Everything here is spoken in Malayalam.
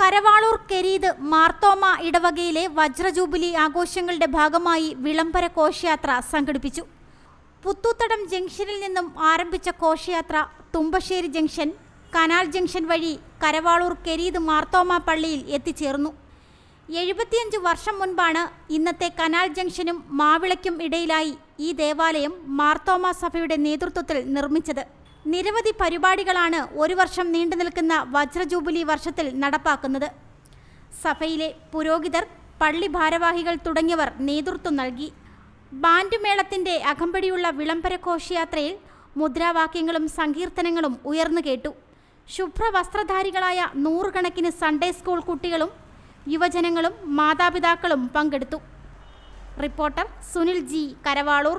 കരവാളൂർ കെരീത് മാർത്തോമ ഇടവകയിലെ വജ്രജൂബിലി ആഘോഷങ്ങളുടെ ഭാഗമായി വിളംബര കോശയാത്ര സംഘടിപ്പിച്ചു. പുത്തൂത്തടം ജംഗ്ഷനിൽ നിന്നും ആരംഭിച്ച കോശയാത്ര തുമ്പശ്ശേരി ജംഗ്ഷൻ കനാൽ ജംഗ്ഷൻ വഴി കരവാളൂർ കെരീത് മാർത്തോമ പള്ളിയിൽ എത്തിച്ചേർന്നു. എഴുപത്തിയഞ്ച് വർഷം മുൻപാണ് ഇന്നത്തെ കനാൽ ജംഗ്ഷനും മാവിളയ്ക്കും ഇടയിലായി ഈ ദേവാലയം മാർത്തോമ സഭയുടെ നേതൃത്വത്തിൽ നിർമ്മിച്ചത്. നിരവധി പരിപാടികളാണ് ഒരു വർഷം നീണ്ടു നിൽക്കുന്ന വജ്രജൂബിലി വർഷത്തിൽ നടപ്പാക്കുന്നത്. സഭയിലെ പുരോഹിതർ പള്ളി ഭാരവാഹികൾ തുടങ്ങിയവർ നേതൃത്വം നൽകി. ബാൻഡുമേളത്തിന്റെ അകമ്പടിയുള്ള വിളംബര ഘോഷയാത്രയിൽ മുദ്രാവാക്യങ്ങളും സങ്കീർത്തനങ്ങളും ഉയർന്നു കേട്ടു. ശുഭ്രവസ്ത്രധാരികളായ നൂറുകണക്കിന് സൺഡേ സ്കൂൾ കുട്ടികളും യുവജനങ്ങളും മാതാപിതാക്കളും പങ്കെടുത്തു. Reporter Sunil G. Karavaloor